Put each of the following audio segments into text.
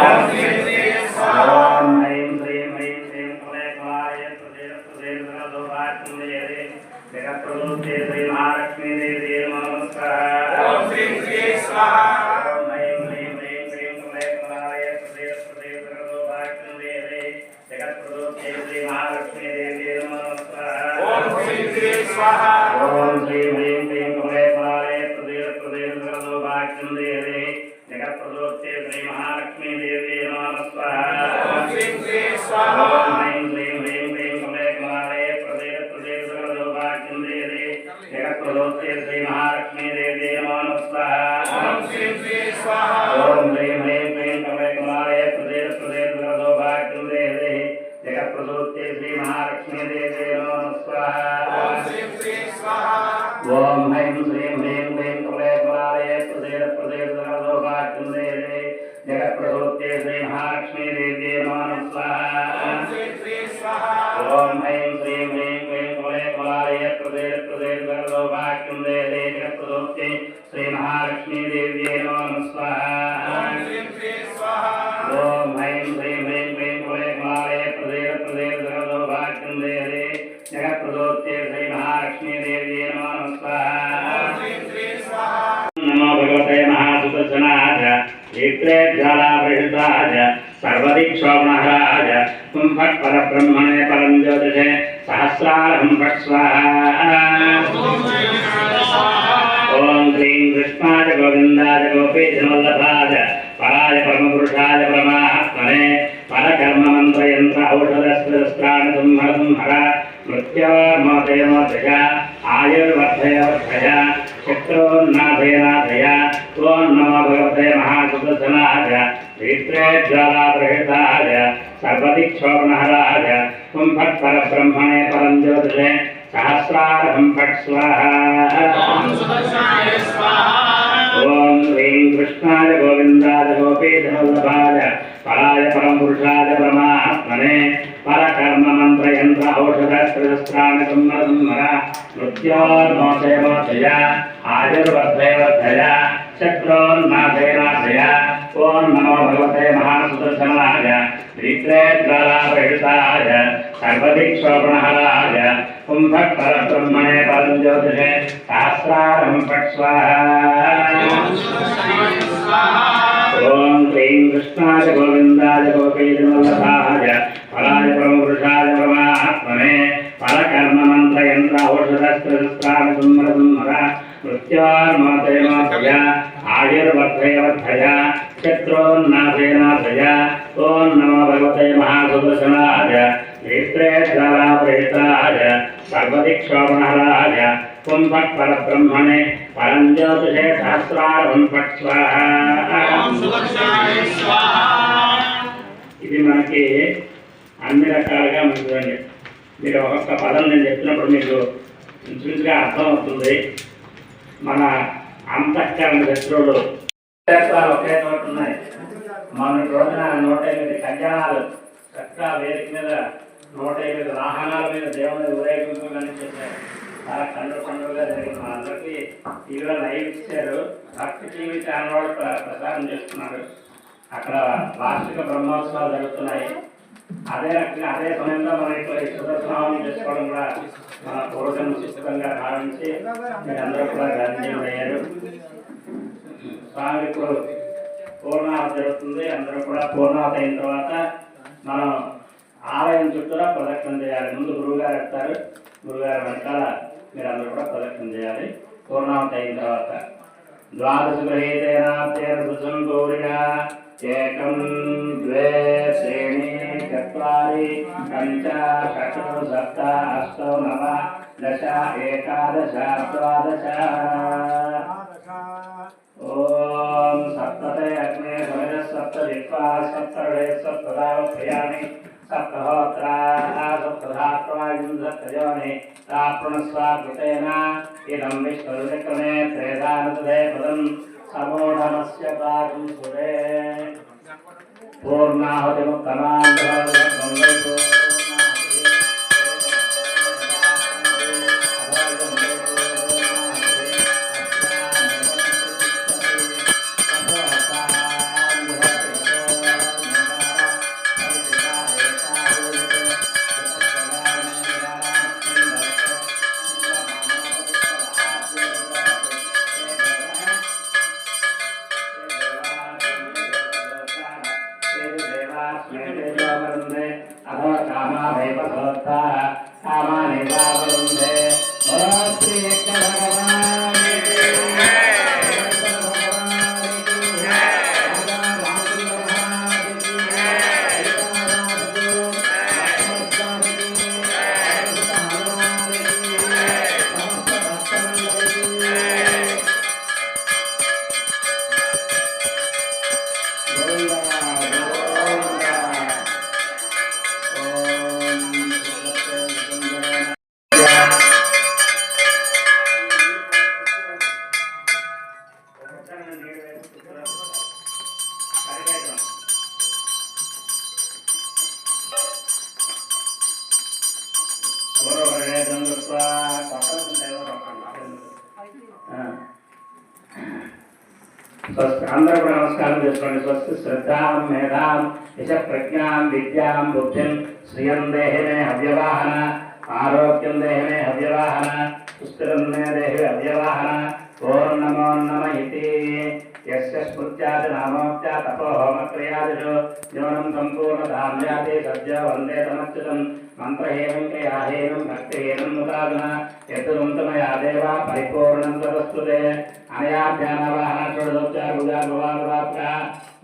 Om Shri वेदे चतुरोक्ते श्रीमहालक्ष्मीदेव्यै नमो स्वाहा। ॐ ऐं श्रीं ह्रीं क्लीं कुले कुमारे प्रदेव प्रदेव जगदोभाग्यं देहरे जगत्प्रदोक्ते श्रीमहालक्ष्मीदेव्यै नमो स्वाहा। नमो भगवते महासुतजनाय नेत्रेज्ज्वालापरिषदाय सर्वदीक्षोमहाय कुम्भट् परं ज्योतिषे सहस्रारं ॐ श्री कृष्णाय गोविंदाय गोपीजवल्लभाय पराय परमपुरुषाय परमात्मने परकर्ममन्त्रयन्त औषधस्त्राणि हर मृत्योर्मोदय मोदय आयुर्वर्धय वर्धय भगवते सर्वदिक्षोभनहराय कुम्भट्परब्रह्मणे ज्योतिषे జ్వాలాప్రహితాయ సర్వదిక్షోభనహరాయ తుం ఫట్ పరబ్రహ్మణే పరం జ్యోతిషే సహస్రారం ఫట్ స్వాహా ఓం హ్రీం కృష్ణాయ గోవిందాయ గోపీధనోల్లభాయ పరాయ పరమపురుషాయ పరమాత్మనే పరకర్మ మంత్ర యంత్ర ఔషధ త్రిస్త్రాణ కుమ్మర మృత్యోర్మోచయ ఆయుర్వర్ధయ వర్ధయ శత్రోన్నాశయనాశయ ఓం నమో భగవతే మహాసుదర్శనాయ శ్రీత్రే జ్వాలాప్రహితాయ సర్వదిక్షోపణహరాయ కుంభక్ పరబ్రహ్మణే పరం జ్యోతిషే సహస్రారం ఫట్ ఓం క్లీం కృష్ణాయ గోవిందాయ గోపీజనవల్లభాయ ఫలాయ పరమపురుషాయ పరమాత్మనే పరబ్రహ్మణే పరం జ్యోతిషే సహస్రారం ఫట్ ఇది మనకి అన్ని రకాలుగా ఉంటుందండి మీరు ఒక్కొక్క పదం నేను చెప్పినప్పుడు మీకు ఇంచుమించుగా అర్థమవుతుంది. మన అంతఃకరణ శత్రువులు ఒకే చోట ఉన్నాయి. మన రోజున నూట ఎనిమిది కళ్యాణాలు చక్కగా వేదిక మీద నూట ఎనిమిది వాహనాల మీద దేవుని ఊరేగింపుగానే చెప్పారు. చాలా కండు పండుగగా జరిగింది అందరికీ టీవీలో లైవ్ ఇచ్చారు. భక్తి టీవీ ఛానల్ వాళ్ళు ప్ర- ప్రసారం చేస్తున్నారు. అక్కడ వార్షిక బ్రహ్మోత్సవాలు జరుగుతున్నాయి. అదే రకంగా అదే సమయంలో మన ఇక్కడ ఈ చేసుకోవడం కూడా మన పూర్వజన్మ శిష్టంగా భావించి మీరందరూ కూడా గాంధీయులు అయ్యారు. స్వామి ఇప్పుడు పూర్ణావతి జరుగుతుంది. అందరూ కూడా పూర్ణాహత అయిన తర్వాత మనం ఆలయం చుట్టూరా ప్రదక్షిణ చేయాలి. ముందు గురువుగారు వెళ్తారు గురుగారు వెనకాల మీరు అందరూ కూడా ప్రదక్షిణ చేయాలి. పూర్ణావతి అయిన తర్వాత ద్వాదశ గృహీతేనాత్యేన గౌరిగా ఏకం ద్వే శ్రేణి చత్వారి పంచ షట్ సప్త అష్టౌ నవ దశ ఏకాదశ ద్వాదశ. ఓం సప్తతే అగ్నే సమయ సప్త దిక్వా సప్తడే సప్తదావత్రయామి ప్రయాణి సప్తధాత్వాయుం సప్తయోని ప్రాప్ణస్వాకృతేన ఇదం విశ్వరుచక్రమే త్రేధానుదే పదం సమూఢమస్య పాకం సురే పూర్ణాహుతిముత్తమాంధ్ర காமாவைபகோத்தா காமானை பாவந்தே ஸ்ரீ శ్రీ యజ్ఞ భగవానికి స్వస్తి అందరూ కూడా నమస్కారం చేసుకోండి స్వస్తి శ్రద్ధాం మేధాం యశ ప్రజ్ఞాం విద్యాం బుద్ధిం శ్రియం దేహినే హవ్యవాహన ఆరోగ్యం దేహినే హవ్యవాహన సుస్థిరం మే దేహి హవ్యవాహన ఓం నమో నమ ఇతి యస్య స్మృత్యాది నామోక్త్యా తపో హోమక్రియాదిషు న్యూనం సంపూర్ణధాం యాతి సద్య వందే తమచ్యుతం మంత్రహీనం క్రియాహీనం భక్తిహీనం ముదాగుణ యతురుంతమయా దేవ పరిపూర్ణం తదస్తుతే అనయా ధ్యానవాహన షోడశోపచార పూజా భవానురాత్ర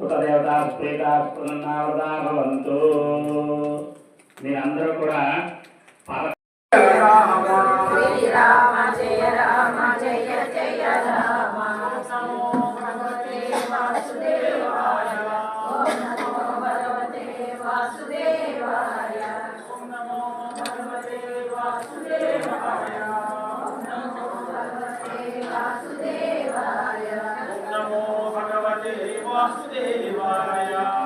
ఉత దేవతా స్ప్రీతా స్ఫురన్నావృతా భవంతు మీరందరూ కూడా పద శ్రీరామ జయ देवाया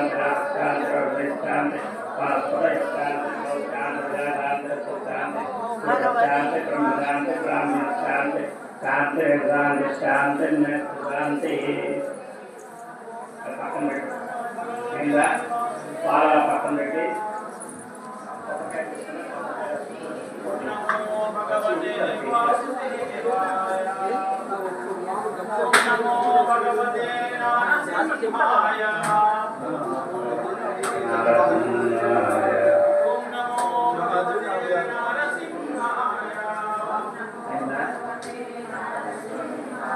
శాంతి శాంతి శాంతి శాంతి పక్కన పెట్టి కింద బాగా పక్కన పెట్టి నమో భగవతే వాసుదేవాయ ఓం నమో భగవతే నారసింహాయ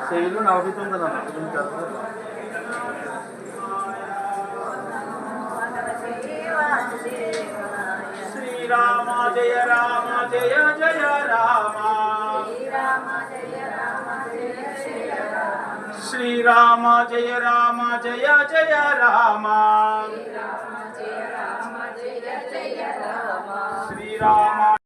సెవెన్ నలభై తొమ్మిది భగవతే శ్రీరామ జయ రామ జయ జయ రామ. శ్రీరామ జయ రామ జయ జయ రామ. శ్రీరామ